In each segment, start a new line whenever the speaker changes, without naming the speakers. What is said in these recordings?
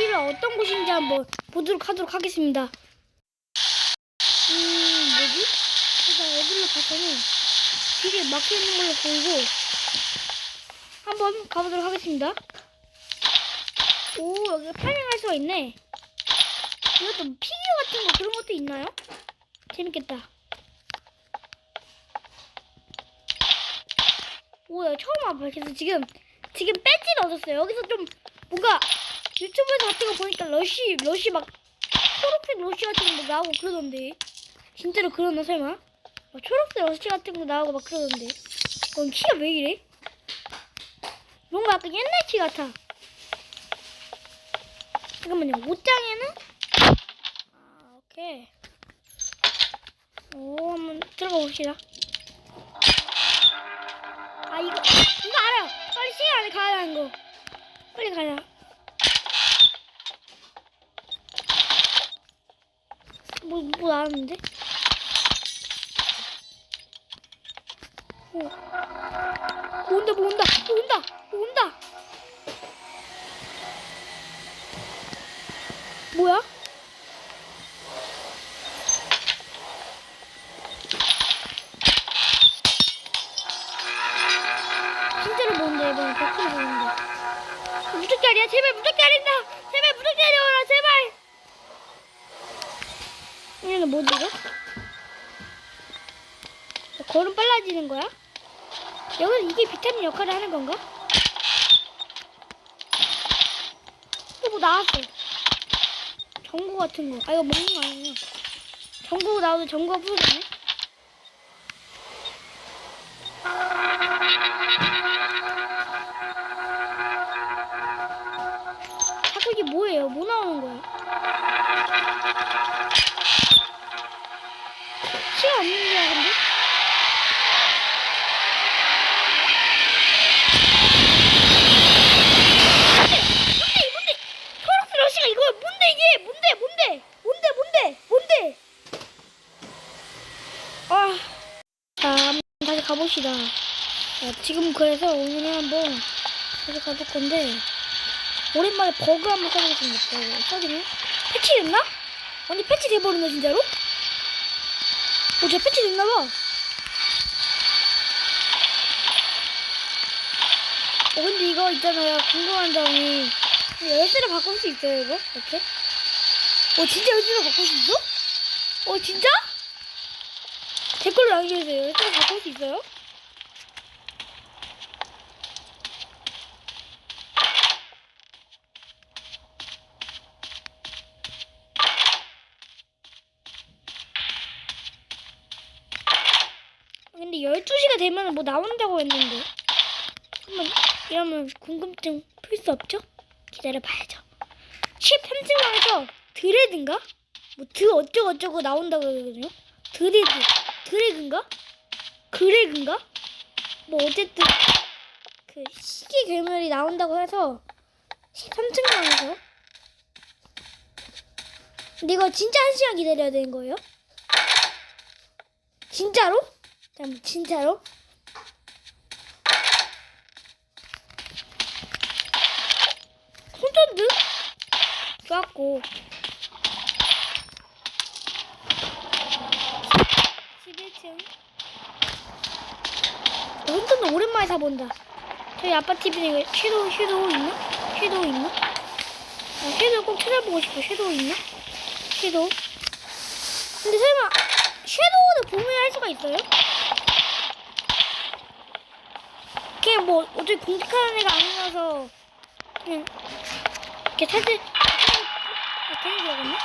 여기가 어떤 곳인지 한번 보도록 하도록 하겠습니다. 음, 뭐지? 일단 여기로 갔더니 길이 막혀 있는 걸로 보이고 한번 가보도록 하겠습니다. 오, 여기 파밍할 수가 있네. 이것도 피규어 같은 거 그런 것도 있나요? 재밌겠다. 오야 처음 와봐. 그래서 지금 지금 배지를 얻었어요. 여기서 좀 뭔가 유튜브에서 같은 거 보니까 러쉬 러쉬 막 초록색 러쉬 같은 거 나오고 그러던데 진짜로 그러나 설마? 막 초록색 러쉬 같은 거 나오고 막 그러던데. 어 키가 왜 이래? 뭔가 약간 옛날 키 같아. 잠깐만요. 옷장에는 아 오케이. 오 한번 들어가 봅시다. 아 이거 이거 알아요. 빨리 시간 안에 가야 하는 거. 빨리 가자. 나왔는데? 어. 뭐뭐 온다 뭐 온다 뭐 온다. 뭐야? 진짜로 뭔데 이번에 100% 보는데 무적자리야 제발 무적자리다 제발 무적자리 오라 제발 얘는 뭐지 이거? 걸음 빨라지는 거야? 여기서 이게 비타민 역할을 하는 건가? 또 뭐 나왔어 전구 같은 거. 아 이거 먹는 거 아니야? 전구 나오도 전구가 부서졌네. 없는데요, 근데? 러시가 이거야? 뭔데 이게? 뭔데? 뭔데? 뭔데? 뭔데? 뭔데? 아, 자, 한번 다시 가봅시다. 자, 지금 그래서 오늘은 한번 다시 가볼 건데 오랜만에 버그 한번 써보겠습니다. 버그. 써지네? 패치됐나? 아니 패치 돼버렸네 진짜로? 어, 저 패치 됐나봐. 어, 근데 이거 있잖아요. 궁금한 점이 열쇠를 바꿀 수 있어요, 이거? 이렇게? 어, 진짜 열쇠를 바꿀 수 있어? 어, 진짜? 댓글로 남겨주세요. 열쇠를 바꿀 수 있어요? 12시가 되면 뭐 나온다고 했는데. 한번 이러면 궁금증 풀 수 없죠? 기다려봐야죠. 13층방에서 드레드인가? 뭐 드 어쩌고저쩌고 나온다고 그러거든요. 드레드, 드래그인가? 그레그인가? 뭐 어쨌든 그 시계 괴물이 나온다고 해서 13층방에서 근데 이거 진짜 한 시간 기다려야 되는 거예요? 진짜로? 잠깐 진짜로? 손전등? 좋았고 11층 손전등 오랜만에 사본다 저희 아빠 TV에 섀도우 섀도우 있나? 섀도우 있나? 아, 섀도우 꼭 찾아보고 싶어 섀도우 있나? 섀도우 근데 설마 구매할 수가 있어요? 그냥 뭐 어차피 공식하는 애가 아니라서 그냥 이렇게 사실 이렇게 해야 되거든요.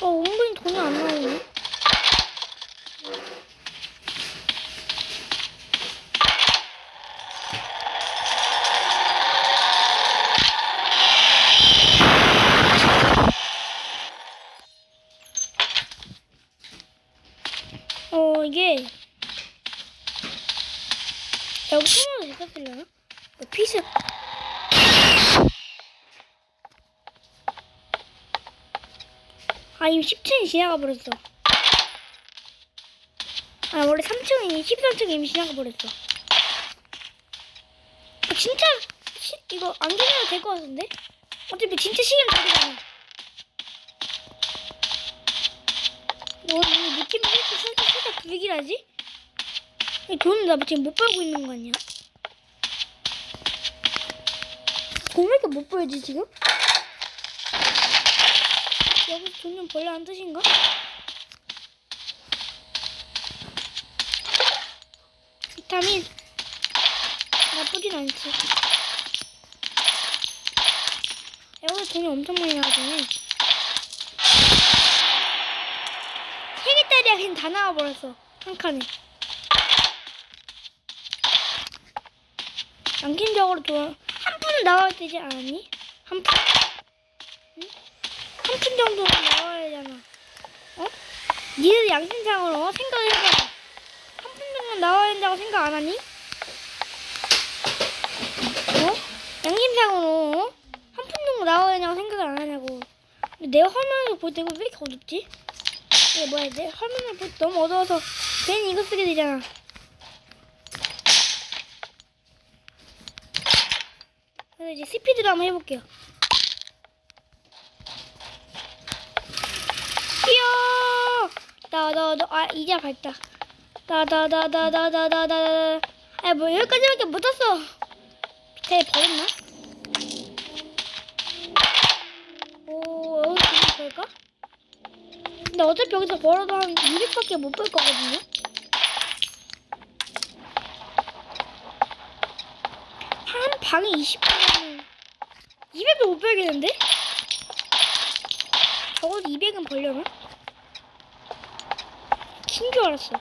어, 온분이 돈이 안 나오네. 어, 이게 여기 통화도 있었으려나? 어, 피스 아 이미 10층이 지나가 버렸어. 아 원래 3층이 13층이 이미 지나가 버렸어. 아, 진짜 시, 이거 안 지나도 될것 같은데? 어차피 진짜 시계는 다르잖아. 뭐, 뭐 느낌이 이렇게 살짝 살짝 불길하지? 이 돈은 나 지금 못 벌고 있는 거 아니야? 돈을 이렇게 못 벌지 지금? 여기서 돈좀 벌려는 뜻인가? 비타민 나쁘진 않지. 여기서 돈이 엄청 많이 나가네. 세 개짜리야 그냥 다 나와버렸어. 한 칸에. 양심적으로 돈, 한 푼은 나와야 되지 않았니? 한 푼? 응? 한푼 정도는 나와야 되잖아. 어? 니들 양심상으로 어? 생각을 해봐. 한 푼 정도 나와야 된다고 생각 안 하니? 어? 양심상으로 어? 한푼 정도 나와야 된다고 생각을 안 하냐고. 내 화면을 볼때왜 이렇게 어둡지? 이게 뭐야, 내 화면을 볼 때 너무 어두워서 괜히 이거 쓰게 되잖아. 그래서 이제 스피드로 한번 해볼게요. 이야! 나 나 나 아 이제 밝다. 나나 나 나 나 나 나 나 아 뭐 여기까지밖에 못 왔어. 대 버렸나? 오 여기 좀 벌까? 근데 어차피 여기서 벌어도 한 200밖에 못벌 거거든요. 한 방에 20분이면 200도 못 벌겠는데? 적어도 200은 벌려나? 킨줄 알았어. 아,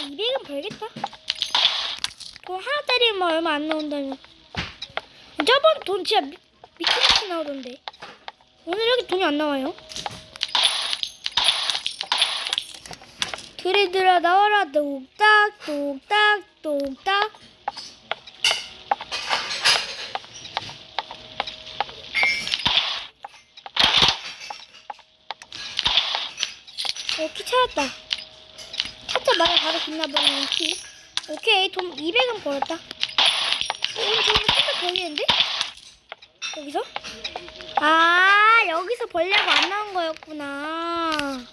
200은 벌겠다. 돈 하나짜리면 얼마 안 나온다면. 저번 돈 진짜 미, 미친 듯이 나오던데. 오늘 여기 돈이 안 나와요. 그래 들아 나와라 뚝딱 뚝딱 뚝딱 어, 키 찾았다. 찾자마자 바로 빛나버리는 키. 오케이, 돈 200은 벌었다. 어, 오늘 지금 생각 벌리는데? 여기서? 아, 여기서 벌려고 안 나온 거였구나.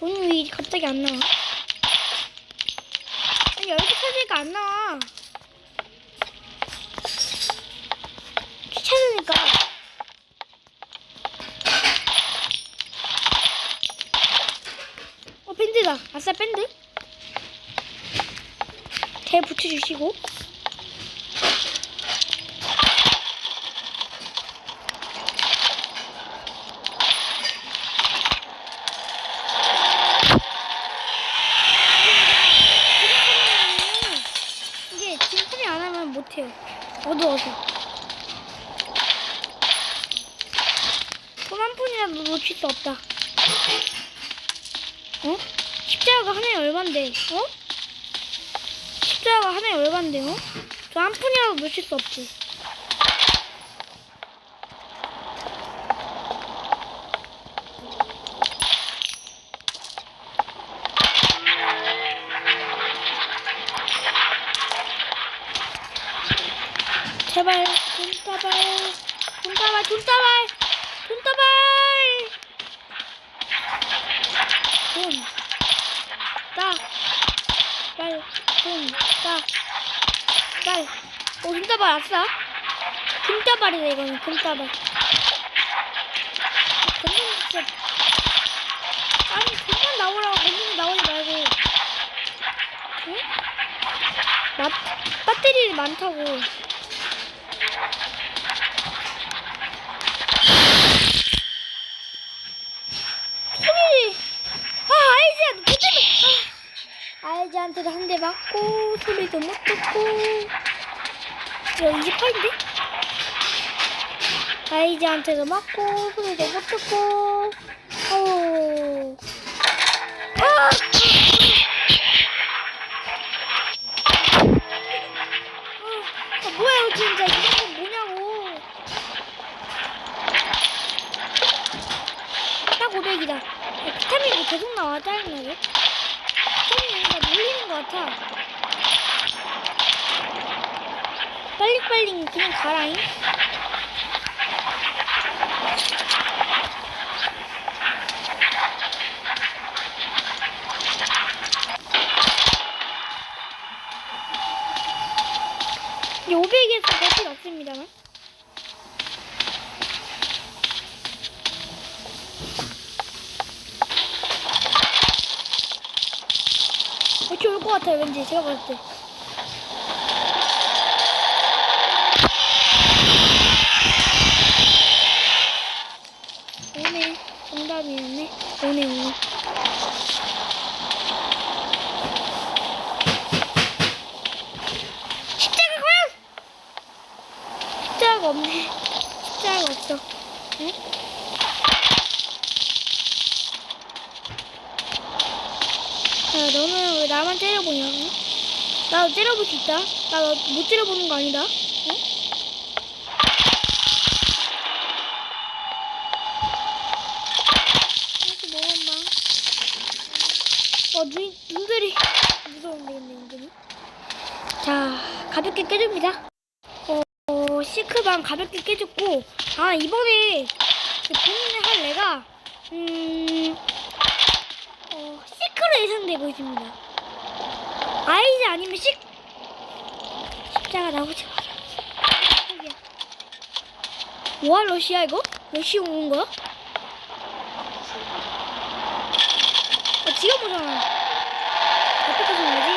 돈이 왜 갑자기 안 나와? 아니 여기 찾으니까 안 나와. 키 찾으니까. 어 밴드다. 아싸 밴드. 대 붙여주시고. 이게 지금 소리 안 하면 못해요. 어두워서. 돈한 푼이라도 놓칠 수 없다. 어? 십자가가 하나에 얼만데? 어? 십자가가 하나에 얼만데? 어? 저 한 푼이라도 놓칠 수 없지. 제발 돈다발. 돈다발 돈다발. 돈다발. 돈다발 돈다발. 오 돈다발 아싸 금다발이네 이거는 금다발. 건전 진짜 아니 돈만 나오라고 건전 나오지 말고. 응? 마, 배터리 많다고 소리 아 알지야 너 알지한테도 한 대 맞고 소리도 못 듣고 이거 28인데? 아이즈한테도 맞고 소리도 못 듣고 오. 아! 아, 아, 이거 진짜 이런 건 뭐냐고 딱 500이다 비타민이 계속 나와 짜증나게 것 같아. 빨리빨리 그냥 가라잉. 500에서 몇필 없습니다만 이렇게 올 것 같아요 왠지 제가 봤을 때 오네 정답이었네 오네 오네 십자가 과연 십자가 없네 십자가 없어 응? 야 너는 왜 나만 때려보냐? 응? 나도 때려볼 수 있다. 나 못 때려보는 거 아니다. 응? 어 눈, 눈들이 무서운데 근데 은근히 자 가볍게 깨줍니다. 어, 어 시크방 가볍게 깨졌고 아 이번에 그 본인의 할 애가 음 어, 시크로 예상되고 있습니다 아이즈 아니면 시 십자가 나오지 마라. 뭐야 러시아 이거? 러시 오는 거야? 어, 지금 보잖아. 어떻게 생각하지?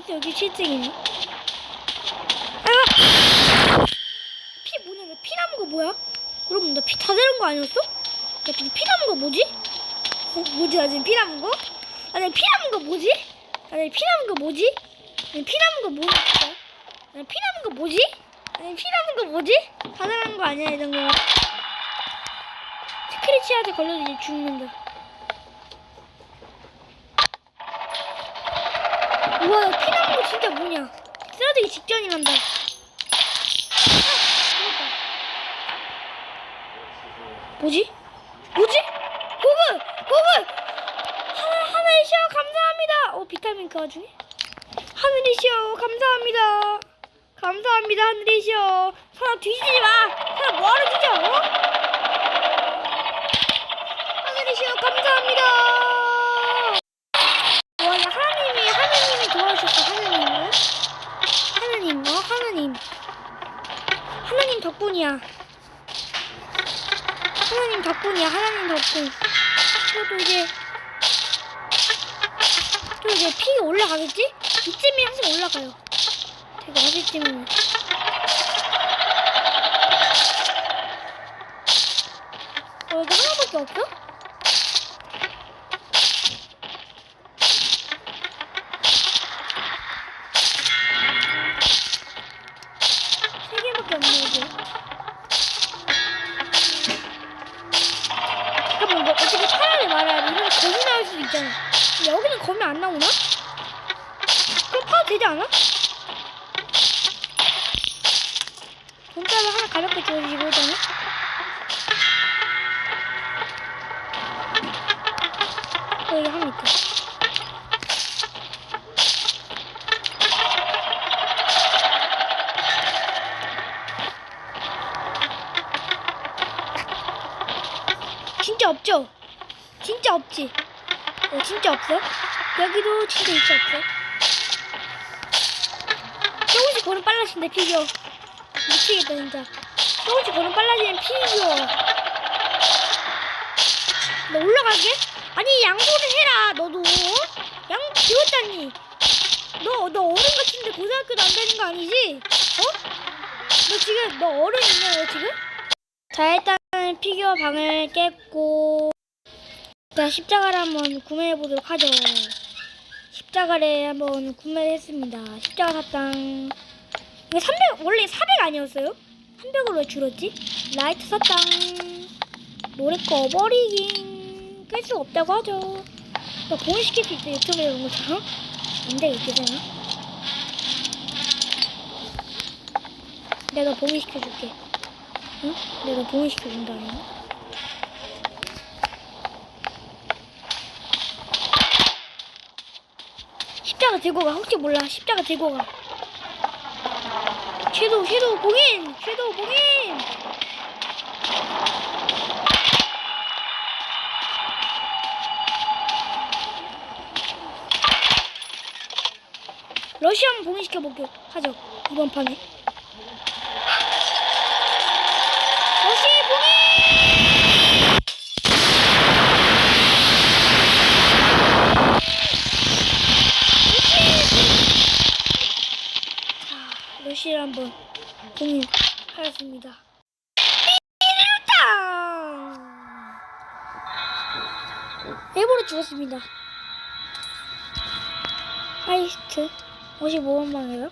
벌써 여기 7등이네. 아! 피 뭐냐? 나피 남은 거 뭐야? 여러분, 나 피 다 되는 거 아니었어? 나 피, 피 남은 거 뭐지? 어, 뭐지, 나 지금 피 남은 거? 아니, 피 남은 거 뭐지? 아니, 피 남은 거 뭐지? 아니, 피 남은 거 진짜? 아니, 피 남은 거 뭐지? 피 남은 거 뭐지? 다 남은 거 아니야, 이런 거. 스크래치한테 걸려도 이제 죽는다. 우와, 피? 쓰러지기 직전이란다. 뭐지? 뭐지? 구글! 구글! 하늘, 하늘이시여 감사합니다. 어 비타민 그 와중에? 하늘이시여 감사합니다. 감사합니다 하늘이시여. 사람 뒤지지 마. 사람 뭐하러 뒤져? 어? 하늘이시여 감사합니다. 와, 야, 하나님이 하나님이 도와주셨어 하나님. 하나님, 어 하나님. 덕분이야. 하나님 덕분이야 하나님 덕분. 저도 이제 또 이제 피가 올라가겠지? 이쯤이 항상 올라가요. 제가 어디쯤이면. 어, 여기 하나밖에 없어? 돈가루 하나 가볍게 주어지고 일단은. 어, 여기 하나 있다. 진짜 없죠? 진짜 없지? 어, 진짜 없어? 여기도 진짜 있어 없어? 조금씩 걸음 빨라진대 피규어 미치겠다 진짜 조금씩 걸음 빨라지는 피규어 너 올라가게? 아니 양보를 해라 너도 어? 양 배웠다니 너, 너 어른 같은데 고등학교도 안 다닌 거 아니지? 어? 너 지금 너 있냐 너 지금? 자 일단 피규어 방을 깼고 자 십자가를 한번 구매해 보도록 하죠. 십자가를 한번 구매했습니다. 십자가 샀당. 이거 300 원래 400 아니었어요? 300으로 왜 줄었지? 라이트 샀당. 노래 꺼버리긴 깰 수 없다고 하죠. 나 공유시킬 수 있어 유튜브에 이런 것처럼? 안 되겠지 되나? 내가 봉인시켜줄게. 응? 내가 봉인시켜준다. 잉 십자가 들고 가. 혹시 몰라. 십자가 들고 가. 섀도우, 섀도우 봉인! 섀도우 봉인! 러시 한번 봉인시켜볼게. 하죠. 이번 판에. 러시 봉인! 자, 러시를 한번 봉인하였습니다. 삐루당! 일본에 죽었습니다. 하이스트 55만 방이요?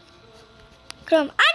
그럼 아!